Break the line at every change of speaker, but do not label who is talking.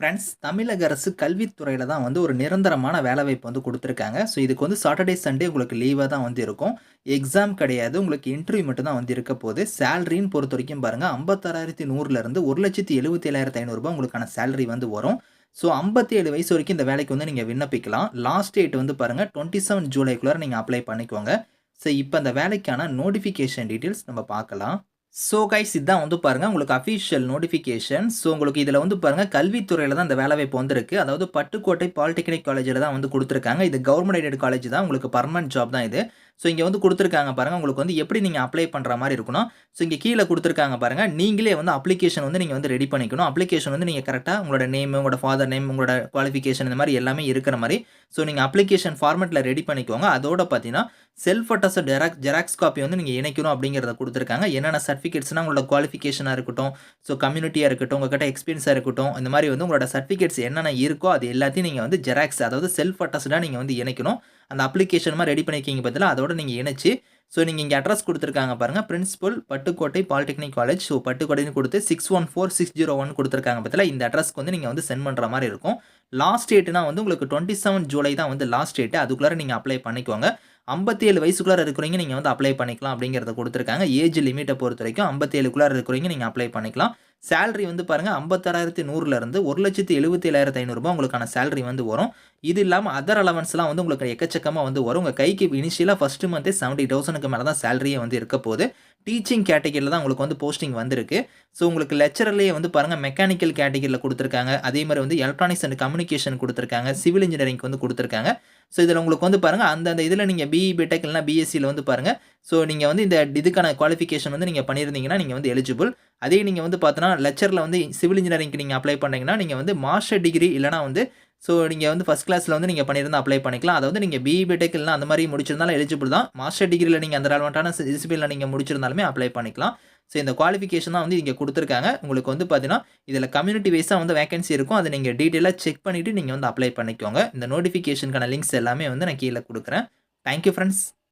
Friends தமிழக அரசு கல்வித்துறையில் தான் வந்து ஒரு நிரந்தரமான வேலைவாய்ப்பு வந்து கொடுத்துருக்காங்க. ஸோ இதுக்கு வந்து சாட்டர்டே சண்டே உங்களுக்கு லீவாக தான் வந்து இருக்கும். எக்ஸாம் கிடையாது. உங்களுக்கு இன்டர்வியூ மட்டும் தான் வந்து இருக்க போகுது. சேலரின்னு பொறுத்த வரைக்கும் பாருங்கள் ஐம்பத்தாறாயிரத்தி நூறுலேருந்து ஒரு லட்சத்தி எழுபத்தி ஏழாயிரத்தி ஐநூறுரூபா உங்களுக்கான சேலரி வந்து வரும். ஸோ ஐம்பத்தி ஏழு வயசு வரைக்கும் இந்த வேலைக்கு வந்து நீங்கள் விண்ணப்பிக்கலாம். லாஸ்ட் டேட் வந்து பாருங்கள் டுவெண்ட்டி செவன் ஜூலைக்குள்ளே நீங்கள் அப்ளை பண்ணிக்கோங்க. ஸோ இப்போ அந்த வேலைக்கான நோட்டிஃபிகேஷன் டீட்டெயில்ஸ் நம்ம பார்க்கலாம். ஸோ கைஸ் இதான் வந்து பாருங்கள் உங்களுக்கு அஃபிஷியல் நோட்டிஃபிகேஷன் ஸோ உங்களுக்கு இதில் வந்து பாருங்கள் கல்வித்துறையில் தான் இந்த வேலைவாய்ப்பு வந்திருக்கு. அதாவது பட்டுக்கோட்டை பாலிடெக்னிக் காலேஜில் தான் வந்து கொடுத்துருக்காங்க. இது கவர்மெண்ட் எய்டட் காலேஜ் தான். உங்களுக்கு பர்மனன்ட் ஜாப் தான் இது. ஸோ இங்கே வந்து கொடுத்துருக்காங்க பாருங்கள் உங்களுக்கு வந்து எப்படி நீங்கள் அப்ளை பண்ணுற மாதிரி இருக்கணும். ஸோ இங்கே கீழே கொடுத்துருக்காங்க பாருங்கள் நீங்களே வந்து அப்ளிகேஷன் வந்து நீங்கள் வந்து ரெடி பண்ணிக்கணும். அப்ளிகேஷன் வந்து நீங்கள் கரெக்டாக உங்களோட நேம் உங்களோட ஃபாதர் நேம் உங்களோட குவாலிஃபிகேஷன் இந்த மாதிரி எல்லாமே இருக்கிற மாதிரி. ஸோ நீங்கள் அப்ளிகேஷன் ஃபார்மெட்டில் ரெடி பண்ணிக்கோங்க. அதோட பார்த்தீங்கன்னா self attest xerox xerox copy வந்து நீங்கள் இணைக்கணும் அப்படிங்கிறத கொடுத்துருக்காங்க. என்னென்ன சர்டிஃபிகேட்ஸ்னால் உங்களோட குவாலிஃபிகேஷனாக இருக்கட்டும். ஸோ கம்யூனிட்டியாக இருக்கட்டும் உங்கள்கிட்ட எக்ஸ்பீரியன்ஸாக இருக்கட்டும் இந்த மாதிரி வந்து உங்களோட சர்டிஃபிகேட்ஸ் என்னென்ன இருக்கோ அது எல்லாத்தையும் நீங்கள் வந்து ஜெராக்ஸ் அதாவது செல்ஃப் அட்டஸ்டாக நீங்கள் வந்து இணைக்கணும். அந்த அப்ளிகேஷன் மாதிரி ரெடி பண்ணிக்கிங்க பதிலாக அதோட நீங்கள் இணைச்சி ஸோ நீங்கள் இங்கே அட்ரஸ் கொடுத்துருக்காங்க பாருங்கள் principal Pattukkottai polytechnic college so பட்டுக்கோட்டைன்னு கொடுத்து six one four six zero one கொடுத்துருக்காங்க பற்றில இந்த அட்ரஸ்க்கு வந்து நீங்கள் வந்து சென்ட் பண்ணுற மாதிரி இருக்கும். லாஸ்ட் டேட்னா வந்து உங்களுக்கு டுவெண்ட்டி செவன் ஜூலை தான் வந்து லாஸ்ட் டேட்டு அதுக்குள்ளே நீங்கள் அப்ளை பண்ணிக்கோங்க. ஐம்பத்தி ஏழு வயசுக்குள்ளே இருக்கிறவங்க நீங்கள் வந்து அப்ளை பண்ணிக்கலாம் அப்படிங்கிறத கொடுத்துருக்காங்க. ஏஜ் லிமிட்டை பொறுத்த வரைக்கும் ஐம்பத்தி ஏழுக்குள்ளே இருக்கிறவங்க நீங்கள் அப்ளை பண்ணிக்கலாம். சேலரி வந்து பாருங்கள் ஐம்பத்தாறாயிரத்தி நூறுலேருந்து ஒரு லட்சத்தி எழுபத்தி ஏழாயிரத்தி ஐநூறுரூபா உங்களுக்கான சேலரி வந்து வரும். இது இல்லாமல் அதர் அலவன்ஸ்லாம் வந்து உங்களுக்கு எக்கச்சக்கமாக வந்து வரும். உங்கள் கைக்கு இனிஷியலாக ஃபஸ்ட்டு மந்த்தே செவன்ட்டி தௌசண்ட்க்கு மேலே தான் சேலரியே வந்து இருக்க போகுது. டீச்சிங் கேட்டகரியில் தான் உங்களுக்கு வந்து போஸ்டிங் வந்திருக்கு. ஸோ உங்களுக்கு லெக்சரர்லேயே வந்து பாருங்கள் மெக்கானிக்கல் கேட்டகரியில் கொடுத்துருக்காங்க. அதே மாதிரி வந்து எலக்ட்ரானிக்ஸ் அண்ட் கம்யூனிகேஷன் கொடுத்துருக்காங்க. சிவில் இன்ஜினியரிங் வந்து கொடுத்துருக்காங்க. ஸோ இதில் உங்களுக்கு வந்து பாருங்கள் அந்தந்த இதில் நீங்கள் பிஇ பிடெக் இல்லைனா பிஎஸ்சியில் வந்து பாருங்கள் ஸோ நீங்கள் வந்து இந்த இதுக்கான குவாலிஃபிகேஷன் வந்து நீங்கள் பண்ணியிருந்தீங்கன்னா நீங்கள் வந்து எலிஜிபிள் அதே நீங்கள் வந்து பார்த்தோன்னா லெக்சரில் வந்து சிவில் இன்ஜினியரிங்க்கு நீங்கள் அப்ளை பண்ணிங்கன்னா நீங்கள் வந்து மாஸ்டர் டிகிரி இல்லைனா வந்து ஸோ நீங்கள் வந்து ஃபஸ்ட் கிளாஸில் வந்து நீங்கள் பண்ணியிருந்தால் அப்ளை பண்ணிக்கலாம். அதை வந்து நீங்கள் பிஇ பிடெக் இல்லைனா அந்த மாதிரி முடிச்சிருந்தாலும் எலிஜிபிள் தான். மாஸ்டர் டிகிரியில் நீங்கள் அந்த ரெலவெண்ட்டான டிசிப்ளினில் நீங்கள் முடிச்சிருந்தாலுமே அப்ளை பண்ணிக்கலாம். ஸோ இந்த குவாலிஃபிகேஷன் தான் வந்து இங்கே கொடுத்துருக்காங்க. உங்களுக்கு வந்து பார்த்தீங்கன்னா இதில் கம்யூனிட்டி வைஸாக வந்து வேகன்சி இருக்கும். அதை நீங்கள் டீட்டெயிலாக செக் பண்ணிவிட்டு நீங்கள் வந்து அப்ளை பண்ணிக்கோங்க. இந்த நோட்டிஃபிகேஷனுக்கான லிங்க்ஸ் எல்லாமே வந்து நான் கீழே கொடுக்குறேன். Thank you friends